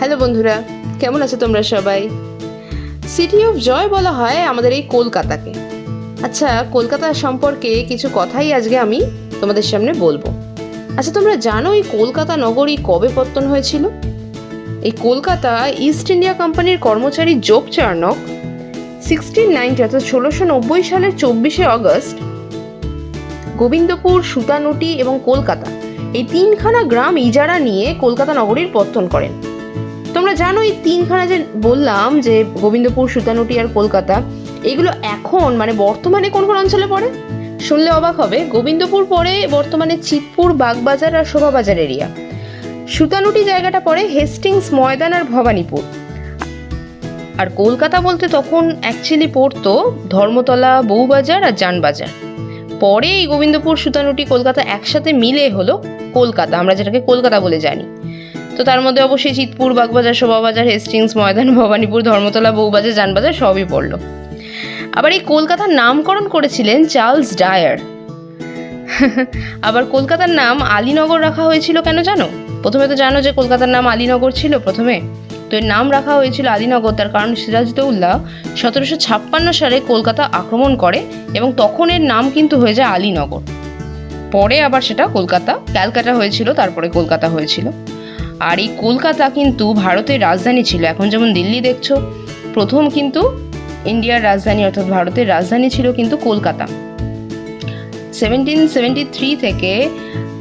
Hello বন্ধুরা, কেমন আছো তোমরা সবাই? সিটি অফ জয় বলা হয় আমাদের এই কলকাতাকে। আচ্ছা কলকাতা সম্পর্কে কিছু কথাই আজকে আমি তোমাদের সামনে বলব। আচ্ছা তোমরা জানো এই কলকাতা নগরী কবে পত্তন হয়েছিল? এই কলকাতা ইস্ট ইন্ডিয়া কোম্পানির কর্মচারী যোগ চার্নক সিক্সটিন নাইনটি অর্থাৎ ষোলোশো নব্বই সালের চব্বিশে আগস্ট গোবিন্দপুর, সুতানুটি এবং কলকাতা, এই তিনখানা গ্রাম ইজারা নিয়ে কলকাতা নগরীর পত্তন করেন। তোমরা জানো এই তিনখানা যে বললাম যে গোবিন্দপুর, সুতানুটি আর কলকাতা, এগুলো এখন মানে বর্তমানে কোন কোন অঞ্চলে পড়ে? শুনলে অবাক হবে। গোবিন্দপুর পড়ে বর্তমানে চিতপুর, বাগবাজার আর শোভাবাজার এরিয়া সুতানুটি জায়গাটা পড়ে হেস্টিংস, ময়দান আর ভবানীপুর। আর কলকাতা বলতে তখন অ্যাকচুয়ালি পড়তো ধর্মতলা, বউবাজার আর যানবাজার। পরে এই গোবিন্দপুর, সুতানুটি, কলকাতা একসাথে মিলে হলো কলকাতা। আমরা যেটাকে কলকাতা বলে জানি। তো তার মধ্যে অবশ্যই চিতপুর, বাগবাজার, শোভাবাজার হেস্টিংস ময়দান, ভবানীপুর, ধর্মতলা, বউবাজার যানবাজার সবই পড়ল। আবার এই কলকাতার নামকরণ করেছিলেন চার্লস ডায়ার। আবার কলকাতার নাম আলীনগর রাখা হয়েছিল কেন জানো? প্রথমে তো জানো যে কলকাতার নাম আলীনগর ছিল প্রথমে। তো এর নাম রাখা হয়েছিল আলীনগর, তার কারণ সিরাজদৌল্লা সতেরোশো ছাপ্পান্ন সালে কলকাতা আক্রমণ করে এবং তখন এর নাম কিন্তু হয়ে যায় আলীনগর। পরে আবার সেটা কলকাতা, ক্যালকাটা হয়েছিল, তারপরে কলকাতা হয়েছিল। আর এই কলকাতা কিন্তু ভারতের রাজধানী ছিল। এখন যেমন দিল্লি দেখছ, প্রথম কিন্তু ইন্ডিয়ার রাজধানী অর্থাৎ ভারতের রাজধানী ছিল কিন্তু কলকাতা। সেভেন্টিন সেভেন্টি থ্রি থেকে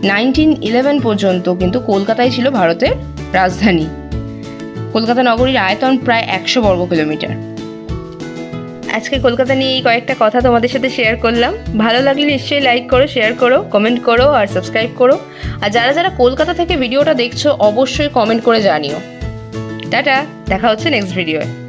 নাইনটিন ইলেভেন পর্যন্ত কিন্তু কলকাতাই ছিল ভারতের রাজধানী। কলকাতা নগরীর আয়তন প্রায় একশো বর্গ কিলোমিটার আজকে কলকাতা নিয়ে এই কয়েকটা কথা তোমাদের সাথে শেয়ার করলাম। ভালো লাগলে নিশ্চয়ই লাইক করো শেয়ার করো কমেন্ট করো আর সাবস্ক্রাইব করো। আর যারা যারা কলকাতা থেকে ভিডিওটা দেখছ, অবশ্যই কমেন্ট করে জানিও। টাটা, দেখা হচ্ছে নেক্সট ভিডিওয়ে